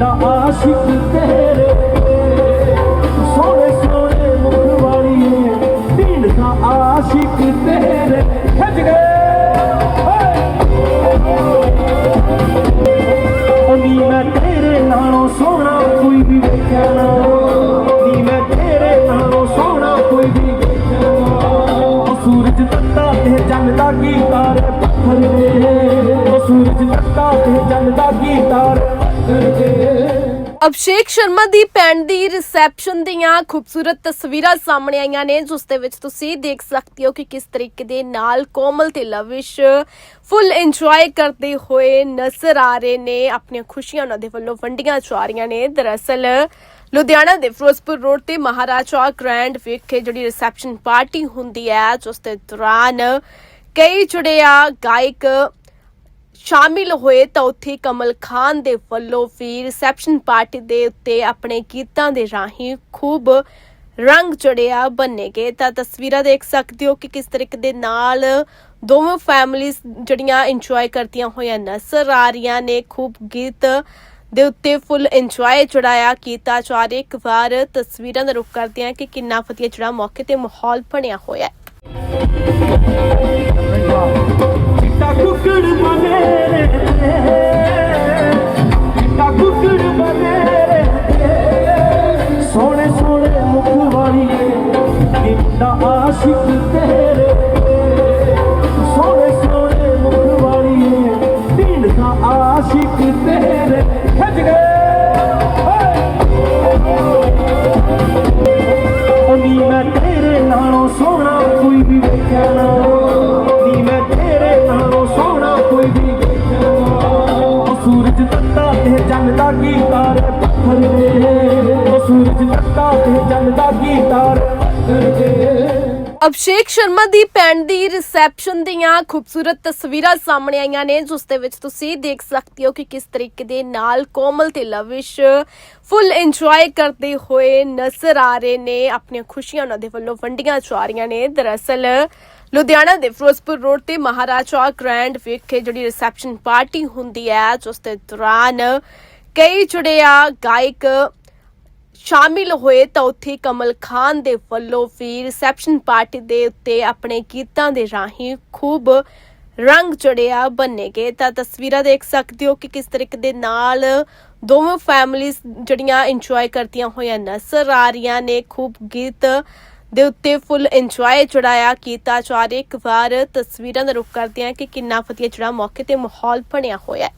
ਨਾ ਆਸ਼ਿਕ ਤੇਰੇ। ਸੋਹਣੇ ਸੋਹਣੇ ਮੁਖ ਵਾਲੀਏ, ਦਿਨ ਦਾ ਆਸ਼ਿਕ ਤੇਰੇ। ਖਿੱਚ ਗਏ ਨੀ ਮੈਂ ਤੇਰੇ ਨਾਲੋਂ ਸੋਹਣਾ ਕੋਈ ਵੀ ਵੇਖਿਆ ਨਾ। ਨੀ ਮੈਂ ਤੇਰੇ ਨਾਲੋਂ ਸੋਹਣਾ ਕੋਈ ਵੀ ਵੇਖਿਆ ਨਾ। ਸੂਰਜ ਤੱਤਾ ਤੇ ਜੰਦਾ ਕੀ ਤਾਰੇ ਪੱਥਰ ਦੇ। ਸੂਰਜ ਤੱਤਾ ਤੇ ਜੰਦਾ ਕੀ ਤਾਰੇ ਪੱਥਰ ਦੇ। ਅਭਿਸ਼ੇਕ ਸ਼ਰਮਾ ਦੀ ਭੈਣ ਦੀ ਰਿਸੈਪਸ਼ਨ ਦੀਆਂ ਖੂਬਸੂਰਤ ਤਸਵੀਰਾਂ ਸਾਹਮਣੇ ਆਈਆਂ ਨੇ, ਜਿਸ ਦੇ ਵਿੱਚ ਤੁਸੀਂ ਦੇਖ ਸਕਦੇ ਹੋ ਕਿ ਕਿਸ ਤਰੀਕੇ ਦੇ ਨਾਲ ਕੋਮਲ ਤੇ ਲਵਿਸ਼ ਫੁੱਲ ਇੰਜੋਏ ਕਰਦੇ ਹੋਏ ਨਜ਼ਰ ਆ ਰਹੇ ਨੇ, ਆਪਣੀਆਂ ਖੁਸ਼ੀਆਂ ਉਹਨਾਂ ਦੇ ਵੱਲੋਂ ਵੰਡੀਆਂ ਜਾ ਰਹੀਆਂ ਨੇ। ਦਰਅਸਲ, ਲੁਧਿਆਣਾ ਦੇ ਫਿਰੋਜ਼ਪੁਰ ਰੋਡ ਤੇ ਮਹਾਰਾਜਾ ਗ੍ਰੈਂਡ ਵਿਖੇ ਜਿਹੜੀ ਰਿਸੈਪਸ਼ਨ ਪਾਰਟੀ ਹੁੰਦੀ ਹੈ, ਜਿਸ ਦੇ ਦੌਰਾਨ ਕਈ ਜਿਹੜੇ ਆ ਗਾਇਕ ਸ਼ਾਮਿਲ ਹੋਏ ਤਾਂ ਉੱਥੇ ਕਮਲ ਖਾਨ ਦੇ ਵੱਲੋਂ ਵੀ ਰਿਸੈਪਸ਼ਨ ਪਾਰਟੀ ਦੇ ਉੱਤੇ ਆਪਣੇ ਗੀਤਾਂ ਦੇ ਰਾਹੀਂ ਖੂਬ ਰੰਗ ਚੜਿਆ, ਬੰਨੇ ਗਏ। ਤਾਂ ਤਸਵੀਰਾਂ ਦੇਖ ਸਕਦੇ ਹੋ ਕਿ ਕਿਸ ਤਰੀਕੇ ਦੇ ਨਾਲ ਦੋਵੇਂ ਫੈਮਿਲੀਆਂ ਜਿਹੜੀਆਂ ਇੰਜੋਏ ਕਰਦੀਆਂ ਹੋਈਆਂ ਨਜ਼ਰ ਆ ਰਹੀਆਂ ਨੇ। ਖੂਬ ਗੀਤ ਦੇ ਉੱਤੇ ਫੁੱਲ ਇੰਜੋਏ ਚੜਾਇਆ ਕੀਤਾ ਜਾ ਰਿਹਾ। ਇੱਕ ਵਾਰ ਤਸਵੀਰਾਂ ਦਾ ਰੁਖ ਕਰਦੇ ਹਾਂ ਕਿ ਕਿੰਨਾ ਵਧੀਆ ਜਿਹੜਾ ਮੌਕੇ ਤੇ ਮਾਹੌਲ ਬਣਿਆ ਹੋਇਆ ਹੈ। ਨੀ ਮੁੰਡਾ ਆਸ਼ਿਕ ਤੇਰੇ। ਸੋਹਣੇ ਸੋਹਣੇ ਮੁਖ ਵਾਲੀ ਨੀ ਦਾ ਆਸ਼ਿਕ ਤੇਰੇ। ਖੱਜ ਗਏ ਨੀ ਮੈਂ ਤੇਰੇ ਨਾਲੋਂ ਸੋਹਣਾ ਕੋਈ ਵੀ ਵੇਖਿਆ ਨਾ। ਨੀ ਮੈਂ ਤੇਰੇ ਨਾਲੋਂ ਸੋਹਣਾ ਕੋਈ ਵੀ ਵੇਖਿਆ ਨਾ। ਸੂਰਜ ਤੱਤਾ ਤੇ ਜਨ ਦਾ ਕੀ ਤਾਰੇ ਪੱਥਰ ਦੇ ਉਹ ਸੂਰਜ ਤੱਤਾ ਤੇ ਜਨ ਦਾ ਕੀ ਤਾਰੇ ਅਭਿਸ਼ੇਕ ਸ਼ਰਮਾ ਦੀ ਭੈਣ ਦੀ ਰਿਸੈਪਸ਼ਨ ਦੀਆਂ ਖੂਬਸੂਰਤ ਤਸਵੀਰਾਂ ਸਾਹਮਣੇ ਆਈਆਂ ਨੇ, ਜਿਸ ਦੇ ਵਿੱਚ ਤੁਸੀਂ ਦੇਖ ਸਕਦੇ ਹੋ ਕਿ ਕਿਸ ਤਰੀਕੇ ਦੇ ਨਾਲ ਕੋਮਲ ਤੇ ਲਵਿਸ਼ ਫੁੱਲ ਇੰਜੋਏ ਕਰਦੇ ਹੋਏ ਨਜ਼ਰ ਆ ਰਹੇ ਨੇ, ਆਪਣੀਆਂ ਖੁਸ਼ੀਆਂ ਉਹਨਾਂ ਦੇ ਵੱਲੋਂ ਵੰਡੀਆਂ ਜਾ ਰਹੀਆਂ ਨੇ। ਦਰਅਸਲ, ਲੁਧਿਆਣਾ ਦੇ ਫਿਰੋਜ਼ਪੁਰ ਰੋਡ ਤੇ ਮਹਾਰਾਜਾ ਗ੍ਰੈਂਡ ਵਿਖੇ ਜਿਹੜੀ ਰਿਸੈਪਸ਼ਨ ਪਾਰਟੀ ਹੁੰਦੀ ਹੈ, ਜਿਸ ਦੇ ਦੌਰਾਨ ਕਈ ਜਿਹੜੇ ਆ ਗਾਇਕ ਸ਼ਾਮਿਲ ਹੋਏ ਤਾਂ ਉੱਥੇ ਕਮਲ ਖਾਨ ਦੇ ਵੱਲੋਂ ਵੀ ਰਿਸੈਪਸ਼ਨ ਪਾਰਟੀ ਦੇ ਉੱਤੇ ਆਪਣੇ ਗੀਤਾਂ ਦੇ ਰਾਹੀਂ ਖੂਬ ਰੰਗ ਚੜਿਆ, ਬੰਨੇ ਗਏ। ਤਾਂ ਤਸਵੀਰਾਂ ਦੇਖ ਸਕਦੇ ਹੋ ਕਿ ਕਿਸ ਤਰੀਕੇ ਦੇ ਨਾਲ ਦੋਵੇਂ ਫੈਮਿਲੀਆਂ ਜਿਹੜੀਆਂ ਇੰਜੋਏ ਕਰਦੀਆਂ ਹੋਈਆਂ ਨਜ਼ਰ ਆ ਰਹੀਆਂ ਨੇ। ਖੂਬ ਗੀਤ ਦੇ ਉੱਤੇ ਫੁੱਲ ਇੰਜੋਏ ਚੜਾਇਆ ਕੀਤਾ ਜਾ ਰਿਹਾ। ਇੱਕ ਵਾਰ ਤਸਵੀਰਾਂ ਦਾ ਰੁਖ ਕਰਦੇ ਹਾਂ ਕਿ ਕਿੰਨਾ ਵਧੀਆ ਜਿਹੜਾ ਮੌਕੇ ਤੇ ਮਾਹੌਲ ਬਣਿਆ ਹੋਇਆ ਹੈ।